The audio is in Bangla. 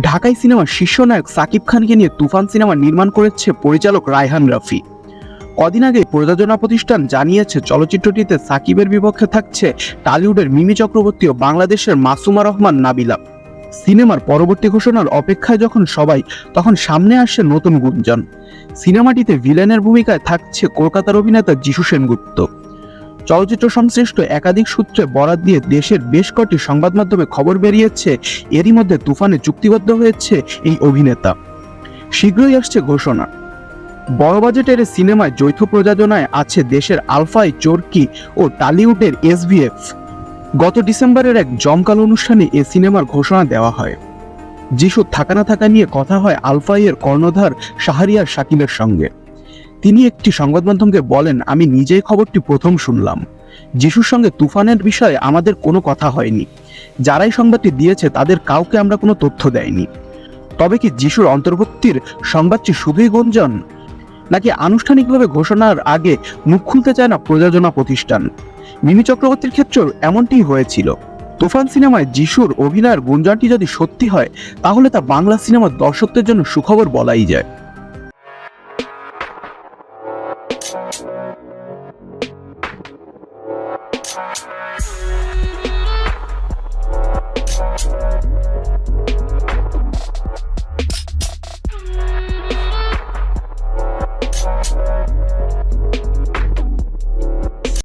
ঢাকাই সিনেমার শীর্ষ নায়ক সাকিব খানকে নিয়ে তুফান সিনেমা নির্মাণ করেছে পরিচালক রায়হান রাফি। কদিন আগে প্রযোজনা প্রতিষ্ঠান জানিয়েছে, চলচ্চিত্রটিতে সাকিবের বিপক্ষে থাকছে টালিউডের মিমি চক্রবর্তী ও বাংলাদেশের মাসুমা রহমান, নাবিলা। সিনেমার পরবর্তী ঘোষণার অপেক্ষায় যখন সবাই, তখন সামনে আসে নতুন গুঞ্জন। সিনেমাটিতে ভিলেনের ভূমিকায় থাকছে কলকাতার অভিনেতা যিশু সেনগুপ্ত। চলচ্চিত্র সংশ্লিষ্ট একাধিক সূত্রে বরাত দিয়ে দেশের বেশ কটি সংবাদ মাধ্যমে খবর বেরিয়েছে, এরই মধ্যে তুফানে চুক্তিবদ্ধ হয়েছে এই অভিনেতা। শীঘ্রই আসছে ঘোষণা। বড় বাজেটের সিনেমায় যৌথ প্রযোজনায় আছে দেশের আলফাই, চোরকি ও টালিউডের এসভিএফ গত ডিসেম্বরের এক জমকাল অনুষ্ঠানে এ সিনেমার ঘোষণা দেওয়া হয়। যিশু থাকা না থাকা নিয়ে কথা হয় আলফাইয়ের কর্ণধার শাহরিয়ার শাকিলের সঙ্গে। তিনি একটি সংবাদ মাধ্যমকে বলেন, আমি নিজেই খবরটি প্রথম শুনলাম। যিশুর সঙ্গে তুফানের বিষয়ে আমাদের কোনো কথা হয়নি। যারাই সংবাদটি দিয়েছে, তাদের কাউকে আমরা কোনো তথ্য দেয়নি। তবে কি যিশুর অন্তর্ভুক্তির সংবাদটি শুধুই গুঞ্জন? নাকি আনুষ্ঠানিকভাবে ঘোষণার আগে মুখ খুলতে চায় না প্রযোজনা প্রতিষ্ঠান? মিমি চক্রবর্তীর ক্ষেত্রেও এমনটিই হয়েছিল। তুফান সিনেমায় যিশুর অভিনয়ের গুঞ্জনটি যদি সত্যি হয়, তাহলে তা বাংলা সিনেমার দর্শকদের জন্য সুখবর বলাই যায়। Thank you.